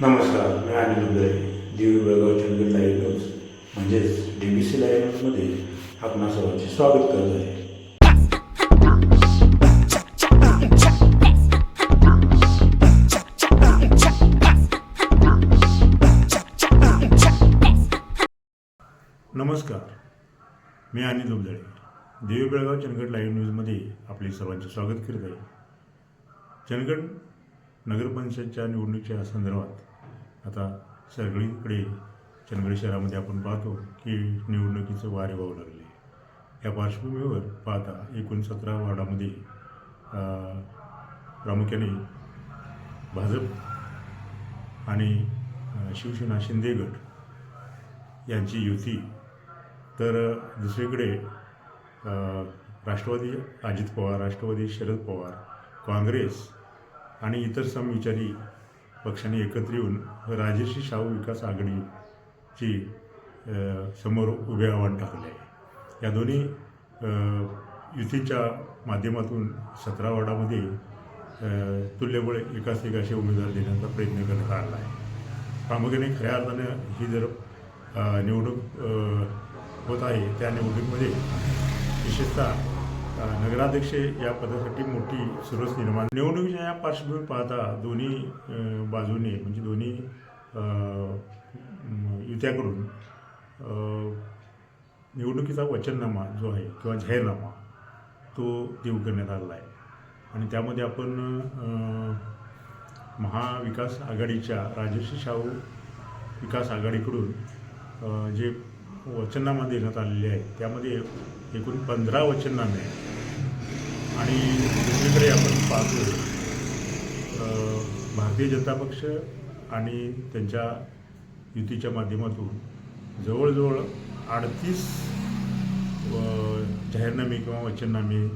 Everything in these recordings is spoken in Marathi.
नमस्कार मी अनिल उदय दिवी बेळगाव चंद्र लाईव्ह न्यूज म्हणजेच डी बी सी लाईव्ह न्यूजमध्ये आपणा सर्वांचे स्वागत करत आहे. नमस्कार मी अनिल उबदळे देवी बेळगाव चंदगड लाईव्ह न्यूजमध्ये आपले सर्वांचे स्वागत करत आहे. चंदगड नगरपंचायतच्या निवडणुकीच्या संदर्भात आता सगळीकडे चंदगड शहरामध्ये आपण पाहतो की निवडणुकीचं वारे वाहू लागले. या पार्श्वभूमीवर पाहता एकूण सतरा वार्डामध्ये प्रामुख्याने भाजप आणि शिवसेना शिंदे गट यांची युती. तर दुसरीकडे राष्ट्रवादी अजित पवार राष्ट्रवादी शरद पवार काँग्रेस आणि इतर समविचारी पक्षांनी एकत्र येऊन राजर्षी शाहू विकास आघाडीची समोर उभे आव्हान टाकले. आहे या दोन्ही युतीच्या माध्यमातून सतरा वॉर्डामध्ये तुल्यबळ एकास एक असे उमेदवार देण्याचा प्रयत्न करण्यात आला आहे. प्रामुख्याने खऱ्या अर्थानं ही जर निवडणूक होत आहे त्या निवडणुकीमध्ये विशेषतः नगराध्यक्ष या पदासाठी मोठी सुरस निर्माण निवडणुकीच्या या पार्श्वभूमी पाहता दोन्ही बाजूने म्हणजे दोन्ही युत्याकडून निवडणुकीचा वचननामा जो आहे किंवा जाहीरनामा तो देऊ करण्यात आलेला आहे. आणि त्यामध्ये आपण महाविकास आघाडीच्या राजर्षी शाहू विकास आघाडीकडून जे वचननामा देण्यात आलेले आहे त्यामध्ये एकूण पंधरा वचननामे आहेत आणि दुसरीकडे आपण पाहतो भारतीय जनता पक्ष आणि त्यांच्या युतीच्या माध्यमातून जवळजवळ अडतीस जाहीरनामे किंवा वचननामे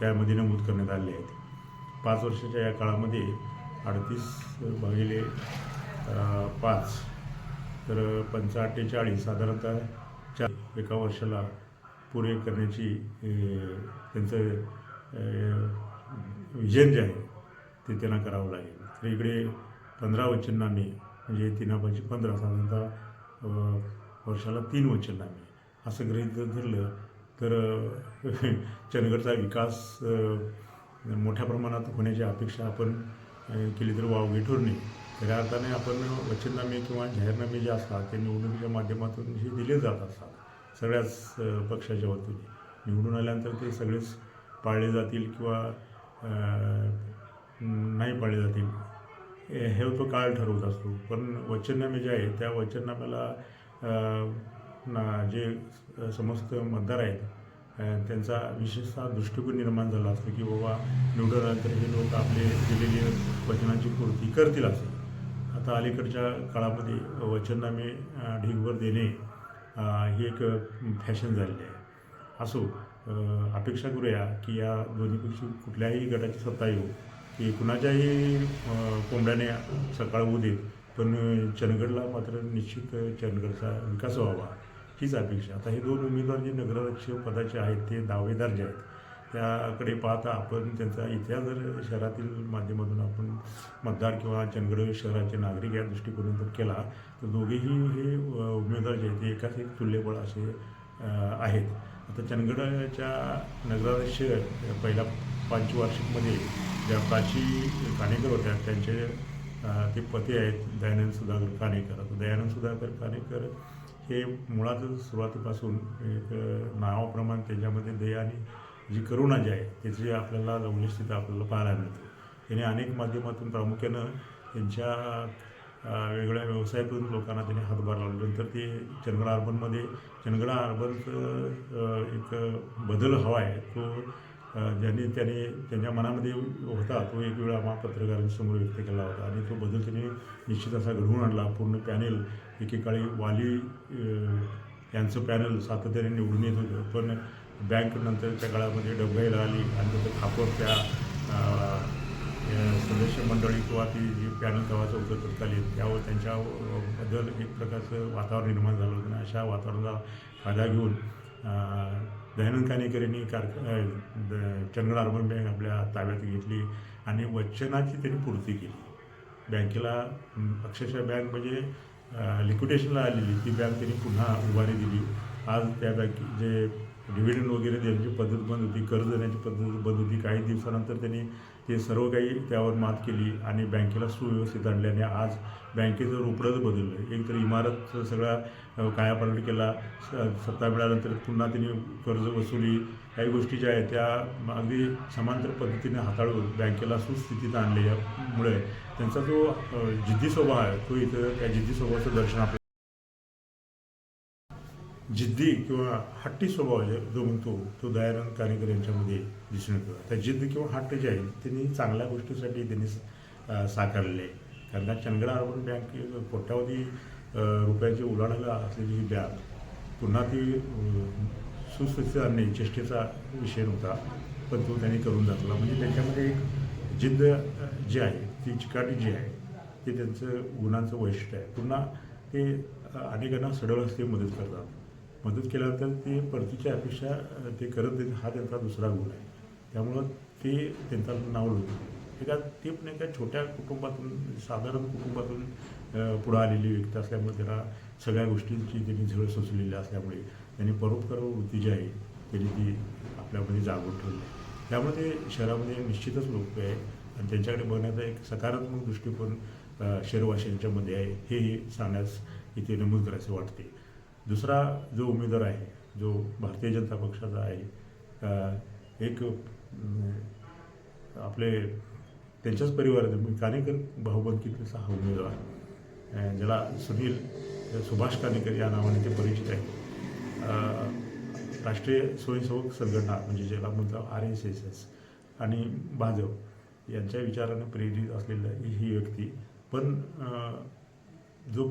त्यामध्ये नमूद करण्यात आले आहेत. पाच वर्षाच्या या काळामध्ये अडतीस भागिले पाच तर पंचा अठ्ठेचाळीस साधारणतः चार एका वर्षाला पुरे करण्याची त्यांचं विजन जे आहे ते त्यांना करावं लागेल. तर इकडे पंधरा वचननामे म्हणजे तीनापाची पंधरा साधारणतः वर्षाला तीन वचननामे असं गृहित जर धरलं तर चंदगडचा विकास मोठ्या प्रमाणात होण्याची अपेक्षा आपण केली तर वावगी ठरणे. खऱ्या अर्थाने आपण वचननामे किंवा जाहीरनामे जे असतात ते निवडणुकीच्या माध्यमातून हे दिले जात असतात सगळ्याच पक्षाच्या वतीने. निवडून आल्यानंतर ते सगळेच पाळले जातील किंवा नाही पाळले जातील. हे तो काळ ठरवत असतो. पण वचननामे जे आहे त्या वचननाम्याला ना जे समस्त मतदार आहेत त्यांचा विशेषतः दृष्टिकोन निर्माण झाला असतो की बाबा निवडून आल्यानंतर हे लोक आपले दिलेली वचनांची पूर्ती करतील असं. आता अलीकडच्या काळामध्ये वचननामे अ, ढीगभर देणे ही एक फॅशन झालेली आहे. असो अपेक्षा करूया की या दोन्हीपेक्षा कुठल्याही गटाची सत्ता येऊ की कुणाच्याही कोंबड्याने सकाळ होऊ देत पण चंदगडला मात्र निश्चित चंदगडचा विकास व्हावा हीच अपेक्षा. आता हे दोन उमेदवार जे नगराध्यक्ष पदाचे आहेत ते दावेदार जे आहेत त्याकडे पाहता आपण त्यांचा इतिहास जर शहरातील माध्यमातून आपण मतदार किंवा चंदगड शहराचे नागरिक या दृष्टिकोनातून केला तर दोघेही हे उमेदवार जे आहेत ते एकाच एक तुल्यबळ असे आहेत. आता चंदगडच्या नगराध्यक्ष पहिल्या पंचवार्षिकमध्ये ज्या प्राची काणेकर होत्या त्यांचे ते पती आहेत दयानंद सुधाकर काणेकर. आता दयानंद सुधाकर काणेकर हे मुळातच सुरुवातीपासून एक नावाप्रमाणे त्याच्यामध्ये दया आणि जी करुणा जी आहे त्याची आपल्याला लवलेश आपल्याला पाहायला मिळते. त्याने अनेक माध्यमातून प्रामुख्यानं त्यांच्या वेगवेगळ्या वेगळ्या व्यवसायातून लोकांना त्यांनी हातभार लावला. नंतर ते चंदगड अर्बनमध्ये चंदगड अर्बनचं एक बदल हवा आहे तो ज्यांनी त्याने त्यांच्या मनामध्ये होता तो एक वेळा आम्हा पत्रकारांसमोर व्यक्त केला होता. आणि तो बदल त्यांनी निश्चित असा घडवून आणला. पूर्ण पॅनेल एकेकाळी वाली यांचं पॅनल सातत्याने निवडून येत होतं. पण बँक नंतरच्या काळामध्ये डबघाईला आली आणि त्याचं खापर त्या सदस्य मंडळी किंवा ती जी पॅनल तेव्हाचं होतं तत्कालीन त्यावर त्यांच्या एक प्रकारचं वातावरण निर्माण झालं होतं. आणि अशा वातावरणाचा फायदा घेऊन दयानंद कानेकर यांनी कार चंद्र द- अर्बन बँक आपल्या ताब्यात घेतली आणि वचनाची त्यांनी पूर्ती केली. बँकेला अक्षरशः बँक म्हणजे लिक्विडेशनला आलेली ती बँक त्यांनी पुन्हा उभारी दिली. आज त्या बँके जे डिव्हिडंड वगैरे देण्याची पद्धत बंद होती कर्ज देण्याची पद्धत बंद होती. काही दिवसानंतर त्यांनी ते सर्व काही त्यावर मात केली आणि बँकेला सुव्यवस्थित आणल्याने आज बँकेचं रूपडंच बदललं. एक तर इमारत सगळा कायापालट केला. स- सत्ता मिळाल्यानंतर पुन्हा त्यांनी कर्ज वसुली. काही गोष्टी ज्या आहेत त्या अगदी समांतर पद्धतीने हाताळून बँकेला सुस्थितीत आणले यामुळे त्यांचा जो जिद्दी स्वभाव आहे तो इथं त्या जिद्दी स्वभावाचं दर्शन आपल्याला जिद्दी किंवा हट्टी स्वभाव जे जो म्हणतो तो दयानंद कानेकर यांच्यामध्ये दिसून येतो. त्या जिद्द किंवा हट्ट जे आहे त्यांनी चांगल्या गोष्टीसाठी त्यांनी साकारले. आहे कारण का चंद्रा अर्बन बँक कोट्यावधी रुपयांची रुपयाची उलाढाला असलेली ही बँक पुन्हा ती सुस्थिती सुस्थितीत आणणे चेष्टेचा विषय नव्हता पण तो त्यांनी करून जातला म्हणजे त्याच्यामध्ये एक जिद्द जी आहे ती चिकाटी जी आहे ते त्यांचं गुणांचं वैशिष्ट्य आहे. पुन्हा ते अनेकांना सडळ हस्ते मदत करतात. मदत केल्यानंतर ते परतीच्या अपेक्षा ते करत नाहीत हा त्यांचा दुसरा गुण आहे. त्यामुळं ते त्यांचा नाव होतं एका ते पण एका छोट्या कुटुंबातून साधारण कुटुंबातून पुढं आलेली व्यक्ती असल्यामुळे त्याला सगळ्या गोष्टींची त्यांनी झळ सोचलेली असल्यामुळे त्यांनी परोपकार वृत्ती जी आहे त्यांनी ती आपल्यामध्ये जागून ठेवली त्यामुळे ते शहरामध्ये निश्चितच लोक आहे आणि त्यांच्याकडे बघण्याचा एक सकारात्मक दृष्टिकोन अ, शहरवासियांच्यामध्ये आहे. हे सांगण्यास इथे नमूद करायचं वाटते दुसरा जो उमेदवार आहे जो भारतीय जनता पक्षाचा आहे एक आपले त्यांच्याच परिवारात कानेकर भाऊबंदकीतले हा उमेदवार. ज्याला सुनील सुभाष कानेकर या नावाने ते परिचित आहे राष्ट्रीय स्वयंसेवक संघटना म्हणजे ज्याला म्हणतो आर एस एस एस आणि भाजप यांच्या विचाराने प्रेरित असलेलं ही व्यक्ती. पण जो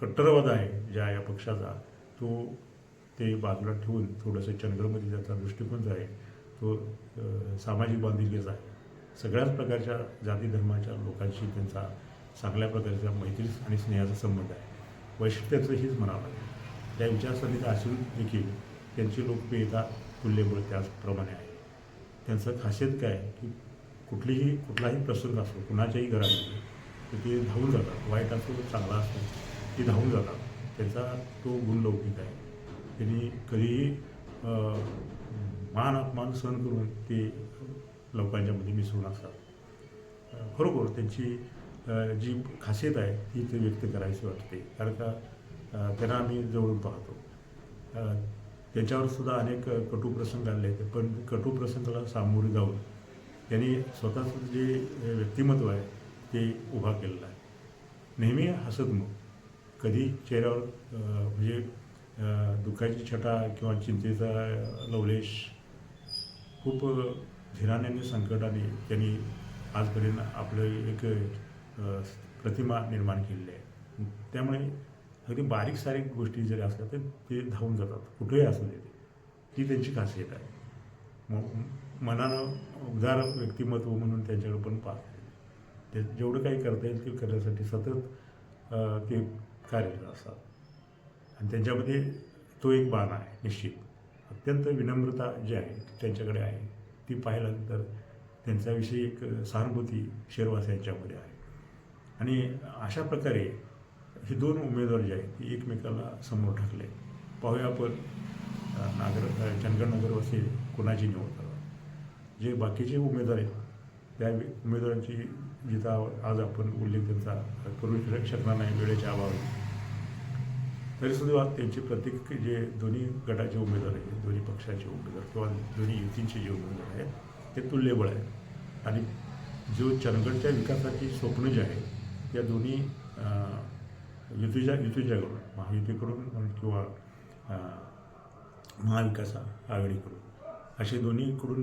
कट्टरवाद आहे ज्या या पक्षाचा तो ते बाजूला ठेवून थोडंसं चंद्रमध्ये त्याचा दृष्टिकोन जो आहे तो सामाजिक बांधिलकीचा आहे. सगळ्याच प्रकारच्या जाती धर्माच्या लोकांशी त्यांचा चांगल्या प्रकारचा मैत्री आणि स्नेहाचा संबंध आहे. वैशिष्ट्याचं हीच म्हणावं लागेल. त्या विचारसरणीचा असून देखील त्यांची लोकप्रियता तुल्यबळ त्याचप्रमाणे आहे. त्यांचं खासियत काय आहे की कुठलीही कुठलाही प्रसंग असो कुणाच्याही घरामध्ये तर ते धावून जातात. वाईट असो चांगला असो ते धावून जातात. त्यांचा तो गुण लौकिक आहे. त्यांनी कधीही मान अपमान सहन करून ते लोकांच्यामध्ये मिसळून असतात. खरोखर त्यांची जी खासियत आहे ती ते व्यक्त करायची वाटते. कारण का त्यांना आम्ही जवळून पाहतो. त्याच्यावर त्यांच्यावर सुद्धा अनेक कटू प्रसंग आले आहेत. पण कटू प्रसंगाला सामोरे जाऊन त्यांनी स्वतःचं जे व्यक्तिमत्व आहे ते उभा केलेला आहे. नेहमी हसतमुख कधी चेहऱ्यावर म्हणजे दुःखाची छटा किंवा चिंतेचा लवलेश खूप धीराने आणि संकटाने त्यांनी आजपर्यंत आपलं एक प्रतिमा निर्माण केलेली आहे. त्यामुळे अगदी बारीक सारीक गोष्टी जरी असल्या तर ते धावून जातात. कुठेही असू दे ती. ही त्यांची खासियत आहे. मग मनानं उदार व्यक्तिमत्व म्हणून त्यांच्याकडे पण पाहतो. ते जेवढं काही करता येईल ते करण्यासाठी सतत ते कार्यरत असतात. आणि त्यांच्यामध्ये तो एक बाण आहे निश्चित. अत्यंत विनम्रता जी आहे त्यांच्याकडे आहे ती पाहिलं तर त्यांच्याविषयी एक सहानुभूती शेरवास यांच्यामध्ये आहे. आणि अशा प्रकारे हे दोन उमेदवार जे आहेत ते एकमेकाला समोर टाकले पाहूया आपण नागर अ, चंदगड कोणाची निवड करतात जे बाकीचे उमेदवार आहेत त्या उमेदवारांची जिचा आज आपण उल्लेख त्यांचा करू शकणार नाही वेळेच्या अभावी. तरीसुद्धा त्यांचे प्रत्येक जे दोन्ही गटाचे उमेदवार आहेत दोन्ही पक्षाचे उमेदवार किंवा दोन्ही युतींचे जे उमेदवार आहेत ते तुल्यबळ आहेत. आणि जो चंदगडच्या विकासाची स्वप्न जे आहे त्या दोन्ही युतीच्या युतीच्याकडून महायुतीकडून किंवा महाविकास आघाडीकडून असे दोन्हीकडून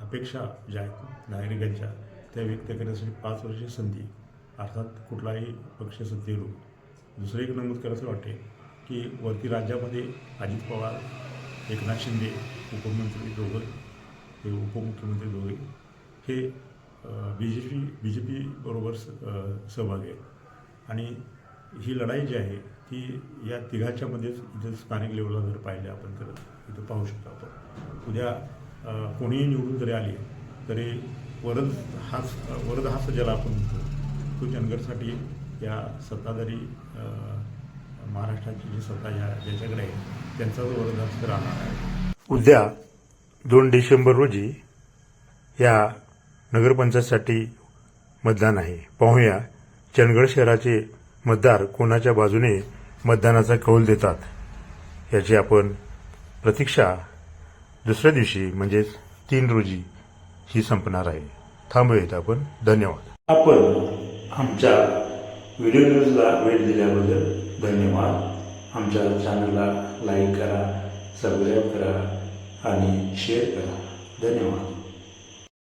अपेक्षा ज्या आहेत नागरिकांच्या त्या व्यक्त करण्यासाठी पाच वर्षाची संधी अर्थात कुठलाही पक्ष सत्तेवर दुसरं एक नमूद करायचं वाटते की वरती राज्यामध्ये अजित पवार एकनाथ शिंदे उपमुख्यमंत्री दोघे हे उपमुख्यमंत्री दोघे हे B J P B J P बरोबर स सहभागी आहेत. आणि ही लढाई जी आहे ती या तिघाच्यामध्येच इथं स्थानिक लेवलला जर पाहिलं आपण तर इथं पाहू शकतो आपण. उद्या कोणीही निवडून जरी आले तरी वरद हास वरद हाच ज्याला आपण म्हणतो. तो चंदगडसाठी या सत्ताधारी महाराष्ट्राची जी सत्ता या ज्याच्याकडे आहे त्यांचा जो वरद हस्त राहणार आहे. उद्या दोन डिसेंबर रोजी या नगरपंचायतसाठी मतदान आहे. पाहूया चंदगड शहराचे मतदार कोणाच्या बाजूने मतदानाचा कौल देतात याची आपण प्रतीक्षा दुसऱ्या दिवशी म्हणजेच तीन रोजी ही संपणार आहे. थांबूयात आपण. धन्यवाद. आपण आमच्या व्हिडिओ न्यूजला वेळ दिल्याबद्दल धन्यवाद. आमच्या चॅनलला लाईक करा सबस्क्राईब करा आणि शेअर करा. धन्यवाद.